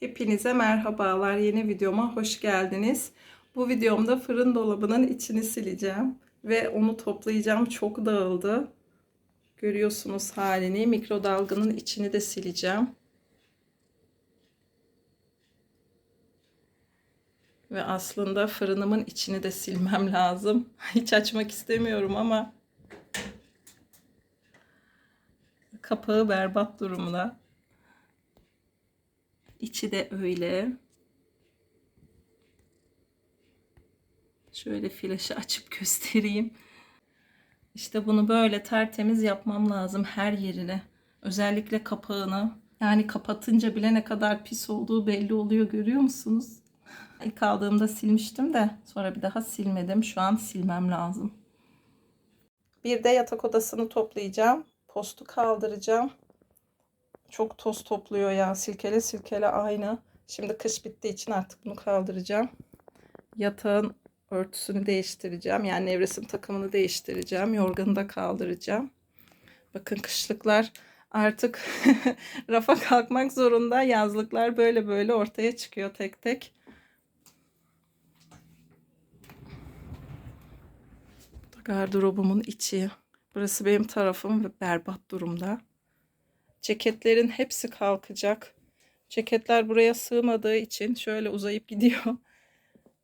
Hepinize merhabalar. Yeni videoma hoş geldiniz. Bu videomda fırın dolabının içini sileceğim ve onu toplayacağım. Çok dağıldı. Görüyorsunuz halini. Mikrodalganın içini de sileceğim. Ve aslında fırınımın içini de silmem lazım. Hiç açmak istemiyorum ama kapağı berbat durumda. İçi de öyle. Şöyle flaşı açıp göstereyim. İşte bunu böyle tertemiz yapmam lazım her yerine. Özellikle kapağını. Yani kapatınca bile ne kadar pis olduğu belli oluyor görüyor musunuz? İlk aldığımda silmiştim de sonra bir daha silmedim. Şu an silmem lazım. Bir de yatak odasını toplayacağım. Postu kaldıracağım. Çok toz topluyor ya. Silkele silkele aynı. Şimdi kış bittiği için artık bunu kaldıracağım. Yatağın örtüsünü değiştireceğim. Yani nevresim takımını değiştireceğim. Yorganı da kaldıracağım. Bakın kışlıklar artık rafa kalkmak zorunda. Yazlıklar böyle böyle ortaya çıkıyor tek tek. Gardırobumun içi. Burası benim tarafım ve berbat durumda. Ceketlerin hepsi kalkacak. Ceketler buraya sığmadığı için şöyle uzayıp gidiyor.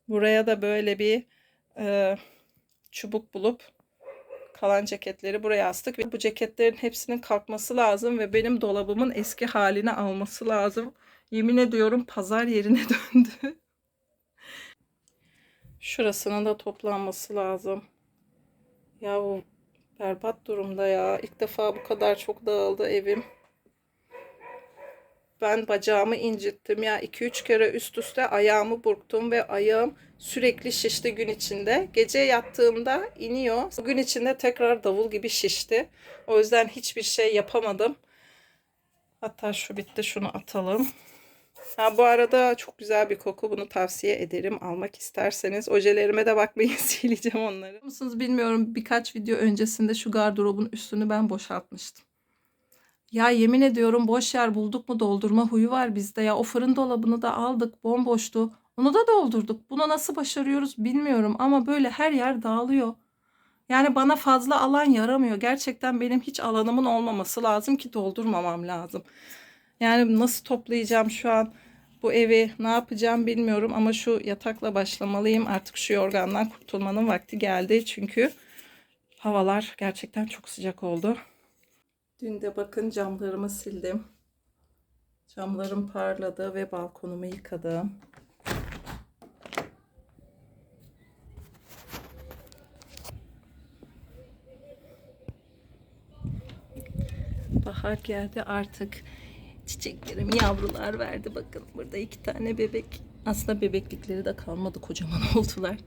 Buraya da böyle bir e, çubuk bulup kalan ceketleri buraya astık. Ve bu ceketlerin hepsinin kalkması lazım ve benim dolabımın eski halini alması lazım. Yemin ediyorum pazar yerine döndü. Şurasının da toplanması lazım. Ya bu berbat durumda ya. İlk defa bu kadar çok dağıldı evim. Ben bacağımı incittim ya 2-3 kere üst üste ayağımı burktum ve ayağım sürekli şişti gün içinde. Gece yattığımda iniyor. Gün içinde tekrar davul gibi şişti. O yüzden hiçbir şey yapamadım. Hatta şu bitti şunu atalım. Ha, bu arada çok güzel bir koku. Bunu tavsiye ederim. Almak isterseniz. Ojelerime de bakmayın. Sileceğim onları. Musunuz bilmiyorum. Birkaç video öncesinde şu gardırobun üstünü ben boşaltmıştım. Ya yemin ediyorum boş yer bulduk mu doldurma huyu var bizde ya. O fırın dolabını da aldık. Bomboştu. Onu da doldurduk. Bunu nasıl başarıyoruz bilmiyorum ama böyle her yer dağılıyor. Yani bana fazla alan yaramıyor. Gerçekten benim hiç alanımın olmaması lazım ki doldurmamam lazım. Yani nasıl toplayacağım şu an bu evi ne yapacağım bilmiyorum ama şu yatakla başlamalıyım. Artık şu yorgandan kurtulmanın vakti geldi. Çünkü havalar gerçekten çok sıcak oldu. Dün de bakın camlarımı sildim. Camlarım parladı ve balkonumu yıkadım. Bahar geldi artık. Çiçeklerim yavrular verdi. Bakın burada iki tane bebek. Aslında bebeklikleri de kalmadı. Kocaman oldular.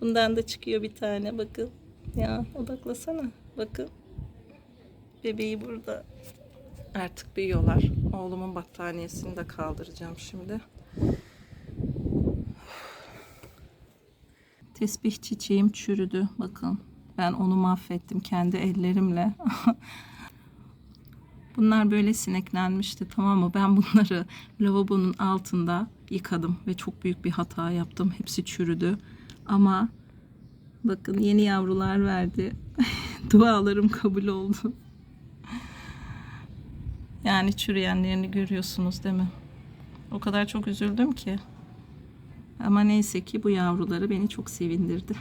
Bundan da çıkıyor bir tane. Bakın. Ya odaklasana. Bakın. Bebeği burada. Artık büyüyorlar. Oğlumun battaniyesini de kaldıracağım şimdi. Tesbih çiçeğim çürüdü. Bakın. Ben onu mahvettim kendi ellerimle. Bunlar böyle sineklenmişti tamam mı? Ben bunları lavabonun altında yıkadım ve çok büyük bir hata yaptım. Hepsi çürüdü. Ama bakın yeni yavrular verdi. Dualarım kabul oldu. Yani çürüyenlerini görüyorsunuz değil mi? O kadar çok üzüldüm ki. Ama neyse ki bu yavruları beni çok sevindirdi.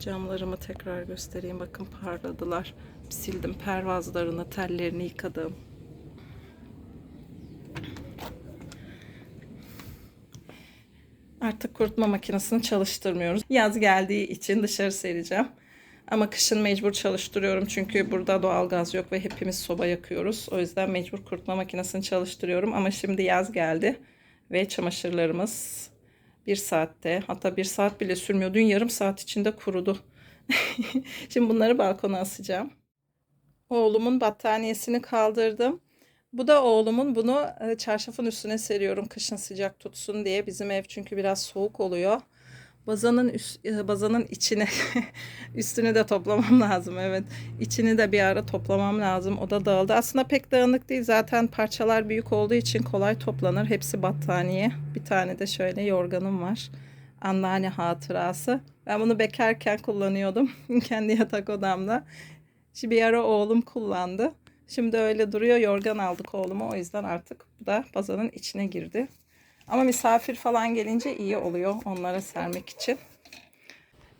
Camlarımı tekrar göstereyim. Bakın parladılar. Sildim pervazlarını, tellerini yıkadım. Artık kurutma makinesini çalıştırmıyoruz. Yaz geldiği için dışarı sereceğim. Ama kışın mecbur çalıştırıyorum çünkü burada doğalgaz yok ve hepimiz soba yakıyoruz. O yüzden mecbur kurutma makinesini çalıştırıyorum. Ama şimdi yaz geldi ve çamaşırlarımız bir saatte hatta bir saat bile sürmüyor. Dün yarım saat içinde kurudu. şimdi bunları balkona asacağım. Oğlumun battaniyesini kaldırdım. Bu da oğlumun bunu çarşafın üstüne seriyorum kışın sıcak tutsun diye. Bizim ev çünkü biraz soğuk oluyor. Bazanın üst, e, bazanın içine üstünü de toplamam lazım evet. İçini de bir ara toplamam lazım. O da dağıldı. Aslında pek dağınık değil. Zaten parçalar büyük olduğu için kolay toplanır. Hepsi battaniye. Bir tane de şöyle yorganım var. Anneanne hatırası. Ben bunu bekarken kullanıyordum. Kendi yatak odamda. Şimdi bir ara oğlum kullandı. Şimdi öyle duruyor. Yorgan aldık oğluma. O yüzden artık bu da bazanın içine girdi. Ama misafir falan gelince iyi oluyor onlara sermek için.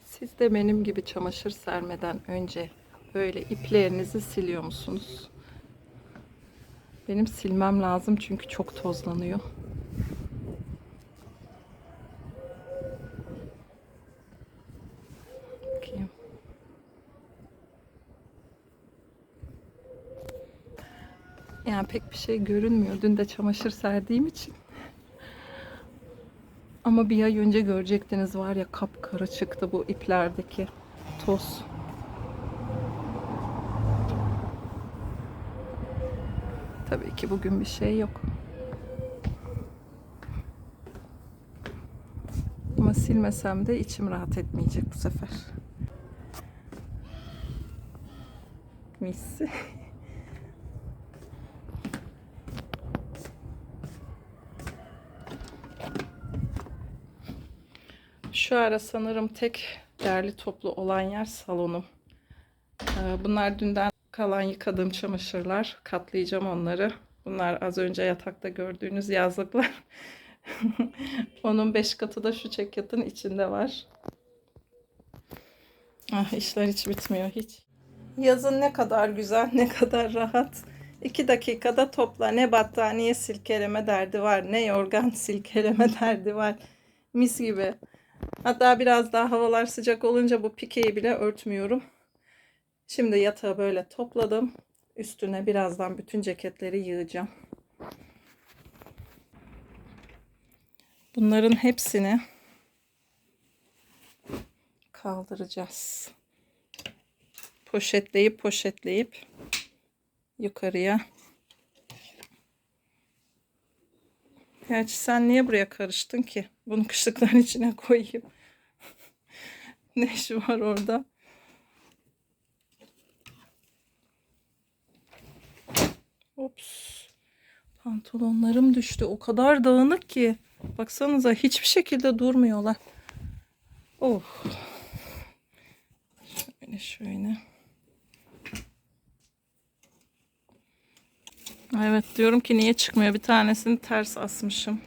Siz de benim gibi çamaşır sermeden önce böyle iplerinizi siliyor musunuz? Benim silmem lazım çünkü çok tozlanıyor. Bakayım. Yani pek bir şey görünmüyor. Dün de çamaşır serdiğim için. Ama bir ay önce görecektiniz var ya kapkara çıktı bu iplerdeki toz. Tabii ki bugün bir şey yok. Ama silmesem de içim rahat etmeyecek bu sefer. Mis. Şu ara sanırım tek derli toplu olan yer salonum. Ee, Bunlar dünden kalan yıkadığım çamaşırlar. Katlayacağım onları. Bunlar az önce yatakta gördüğünüz yazlıklar. Onun beş katı da şu çekyatın içinde var. Ah işler hiç bitmiyor hiç. Yazın ne kadar güzel, ne kadar rahat. İki dakikada topla. Ne battaniye silkeleme derdi var, ne yorgan silkeleme derdi var. Mis gibi. Hatta biraz daha havalar sıcak olunca bu pikeyi bile örtmüyorum. Şimdi yatağı böyle topladım. Üstüne birazdan bütün ceketleri yığacağım. Bunların hepsini kaldıracağız. Poşetleyip poşetleyip yukarıya. Gerçi sen niye buraya karıştın ki? Bunu kışlıkların içine koyayım. ne işi var orada? Ops. Pantolonlarım düştü. O kadar dağınık ki. Baksanıza hiçbir şekilde durmuyorlar. Oh. Şöyle şöyle. Evet diyorum ki niye çıkmıyor? Bir tanesini ters asmışım.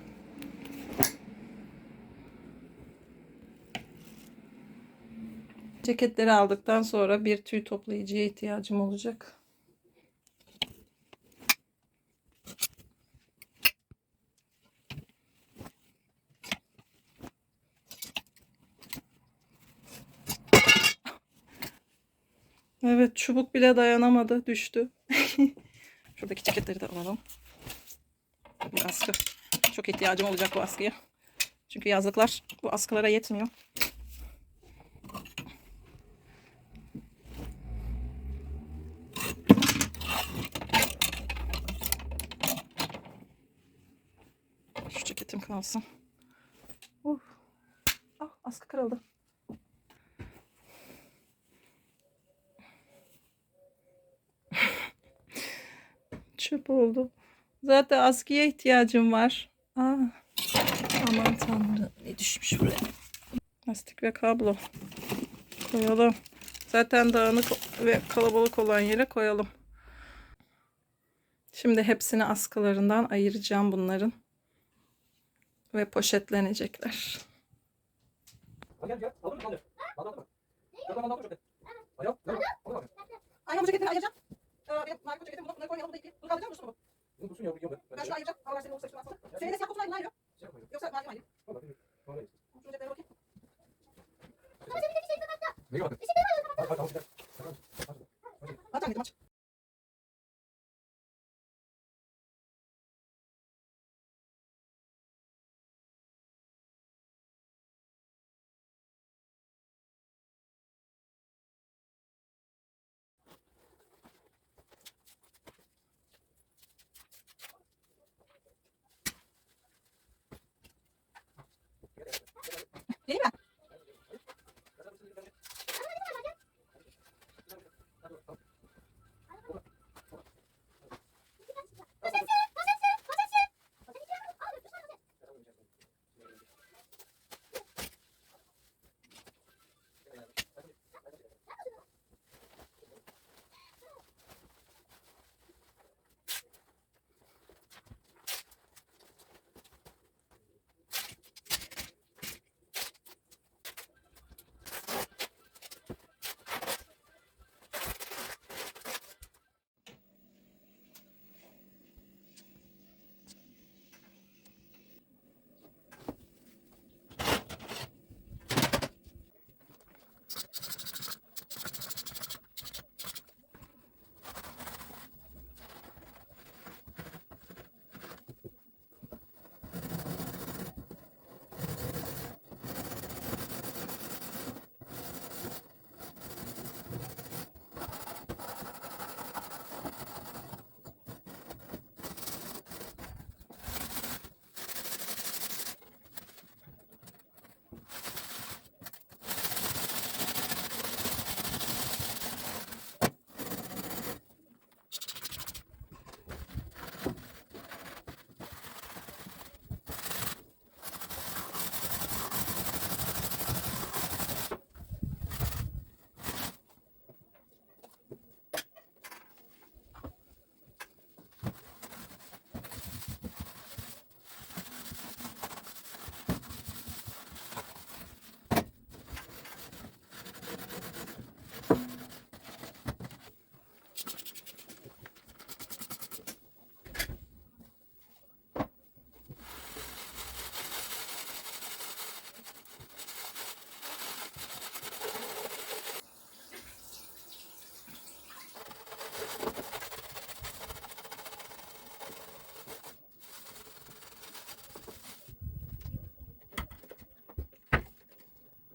Ceketleri aldıktan sonra bir tüy toplayıcıya ihtiyacım olacak. Evet çubuk bile dayanamadı düştü. Şuradaki ceketleri de alalım. Bu askı. Çok ihtiyacım olacak bu askıya. Çünkü yazlıklar bu askılara yetmiyor. Şu ceketim kalsın. Uh. Ah, askı kırıldı. Çöp oldu. Zaten askıya ihtiyacım var. Aa, aman tanrım. Ne düşmüş buraya? Lastik ve kablo. Koyalım. Zaten dağınık ve kalabalık olan yere koyalım. Şimdi hepsini askılarından ayıracağım bunların. Ve poşetlenecekler. Aynen bu ceketleri ayıracağım. Ee, benim marka ceketim bunu, bunları koymayalım. Bu da iki. Bunu kaldıracak mısın bu? Ben şunu ayıracağım. Havalar senin olursa şunu alsana. Senin de siyah kutular ayrı. Yoksa mavi mi ayrı? Şunu ceplere bakayım. At anneciğim aç.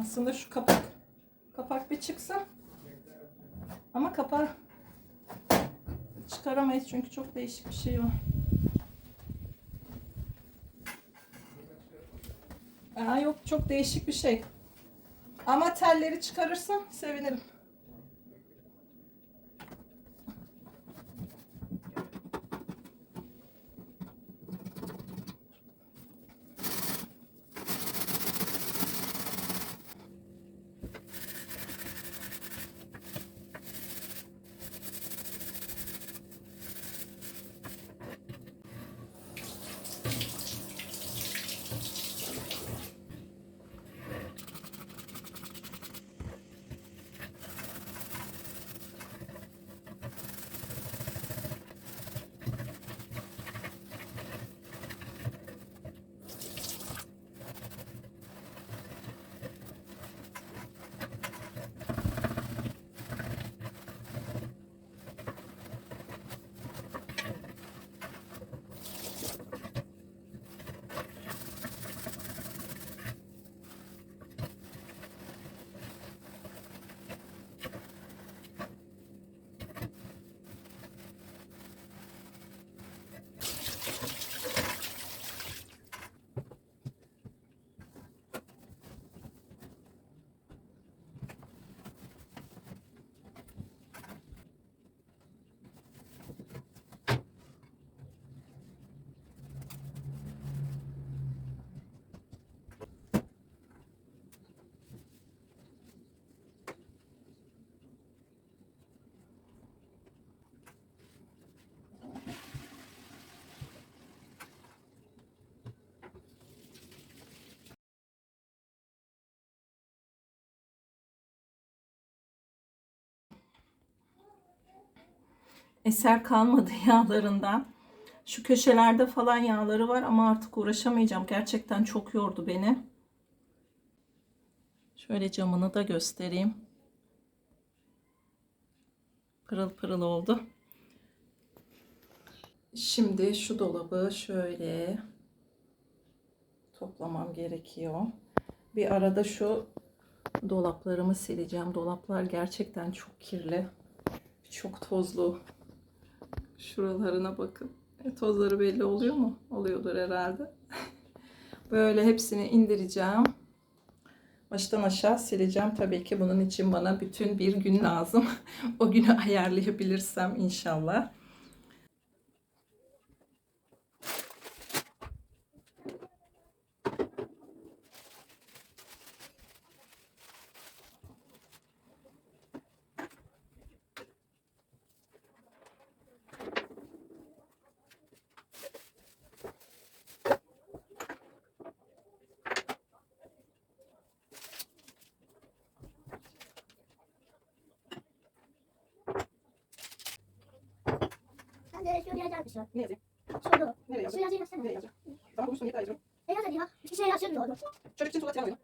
Aslında şu kapak kapak bir çıksın. Ama kapağı çıkaramayız çünkü çok değişik bir şey var. Aa, yok çok değişik bir şey. Ama telleri çıkarırsan sevinirim. Eser kalmadı yağlarından. Şu köşelerde falan yağları var ama artık uğraşamayacağım. Gerçekten çok yordu beni. Şöyle camını da göstereyim. Pırıl pırıl oldu. Şimdi şu dolabı şöyle toplamam gerekiyor. Bir arada şu dolaplarımı sileceğim. Dolaplar gerçekten çok kirli. Çok tozlu. Şuralarına bakın. E, tozları belli oluyor mu? Oluyordur herhalde. Böyle hepsini indireceğim. Baştan aşağı sileceğim. Tabii ki bunun için bana bütün bir gün lazım. o günü ayarlayabilirsem inşallah. Ben de şöyle yazarmışlar. Ne yazayım? Şurada. Nereye Şu yazıyı yazsana. Nereye yazacağım? Tamam bulursun yeter yazıyorum. E yaz hadi ya. Bir şey orada. Çocuk için tuvalet yazıyorum.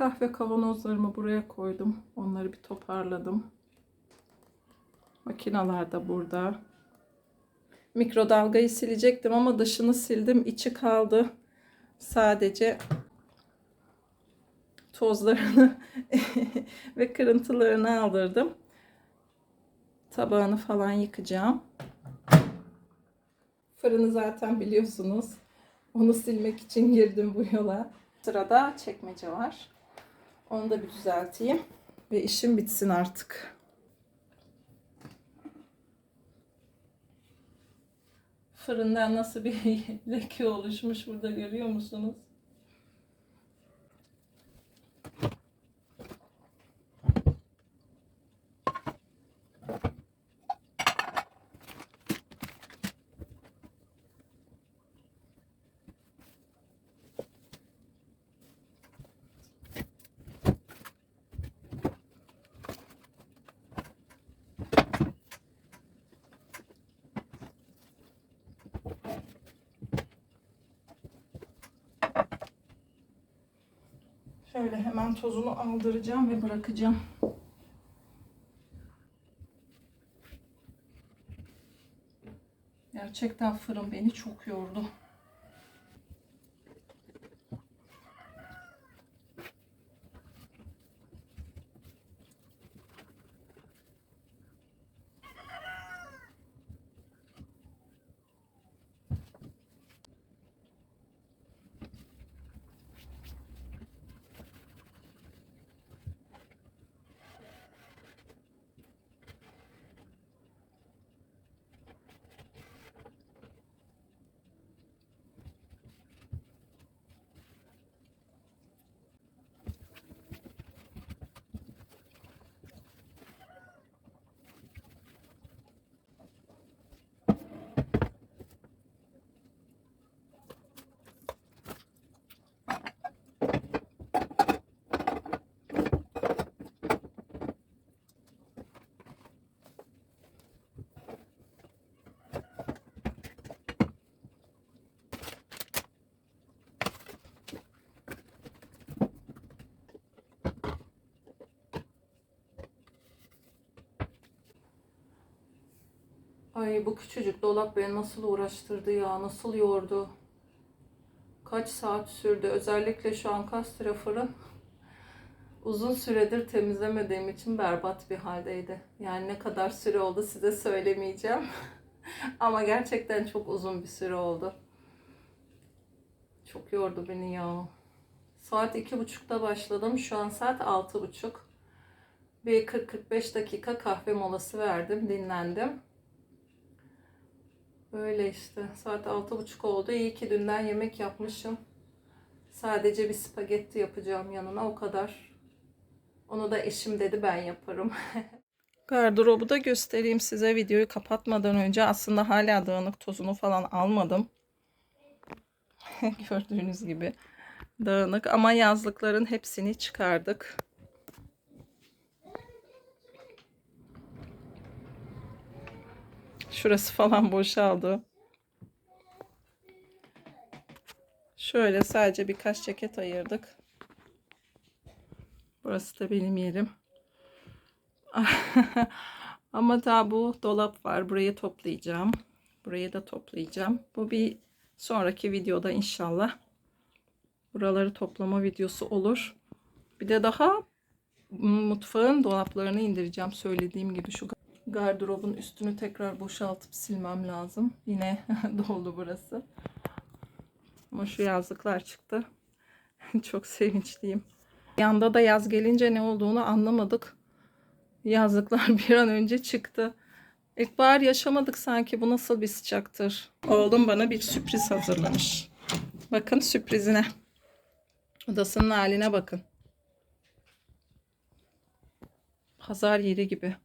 Kahve kavanozlarımı buraya koydum. Onları bir toparladım. Makinalar da burada. Mikrodalgayı silecektim ama dışını sildim. içi kaldı. Sadece tozlarını ve kırıntılarını aldırdım. Tabağını falan yıkacağım. Fırını zaten biliyorsunuz. Onu silmek için girdim bu yola. Sırada çekmece var. Onu da bir düzelteyim. Ve işim bitsin artık. Fırından nasıl bir leke oluşmuş burada görüyor musunuz? Şöyle hemen tozunu aldıracağım ve bırakacağım. Gerçekten fırın beni çok yordu. Ay bu küçücük dolap beni nasıl uğraştırdı ya, nasıl yordu. Kaç saat sürdü. Özellikle şu ankastre fırın uzun süredir temizlemediğim için berbat bir haldeydi. Yani ne kadar süre oldu size söylemeyeceğim. Ama gerçekten çok uzun bir süre oldu. Çok yordu beni ya. Saat iki buçukta başladım. Şu an saat altı buçuk. Bir 40-45 dakika kahve molası verdim. Dinlendim. Böyle işte. Saat altı buçuk oldu. İyi ki dünden yemek yapmışım. Sadece bir spagetti yapacağım yanına. O kadar. Onu da eşim dedi ben yaparım. Gardırobu da göstereyim size videoyu kapatmadan önce. Aslında hala dağınık tozunu falan almadım. Gördüğünüz gibi dağınık ama yazlıkların hepsini çıkardık. Şurası falan boşaldı. Şöyle sadece birkaç ceket ayırdık. Burası da benim yerim. Ama daha bu dolap var. Burayı toplayacağım. Burayı da toplayacağım. Bu bir sonraki videoda inşallah. Buraları toplama videosu olur. Bir de daha mutfağın dolaplarını indireceğim. Söylediğim gibi şu gardırobun üstünü tekrar boşaltıp silmem lazım. Yine doldu burası. Ama şu yazlıklar çıktı. Çok sevinçliyim. Yanda da yaz gelince ne olduğunu anlamadık. Yazlıklar bir an önce çıktı. İlkbahar yaşamadık sanki. Bu nasıl bir sıcaktır? Oğlum bana bir sürpriz hazırlamış. Bakın sürprizine. Odasının haline bakın. Pazar yeri gibi.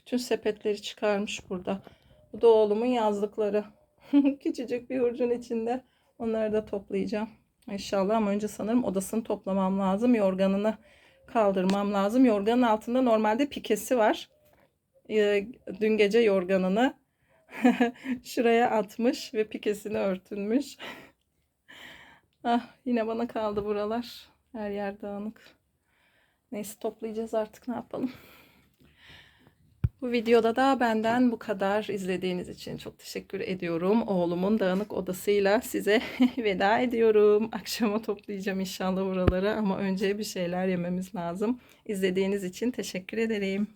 Bütün sepetleri çıkarmış burada. Bu da oğlumun yazlıkları. Küçücük bir hurcun içinde. Onları da toplayacağım. İnşallah ama önce sanırım odasını toplamam lazım. Yorganını kaldırmam lazım. Yorganın altında normalde pikesi var. Ee, dün gece yorganını şuraya atmış ve pikesini örtünmüş. ah yine bana kaldı buralar. Her yer dağınık. Neyse toplayacağız artık ne yapalım. Bu videoda da benden bu kadar izlediğiniz için çok teşekkür ediyorum. Oğlumun dağınık odasıyla size veda ediyorum. Akşama toplayacağım inşallah buraları ama önce bir şeyler yememiz lazım. İzlediğiniz için teşekkür ederim.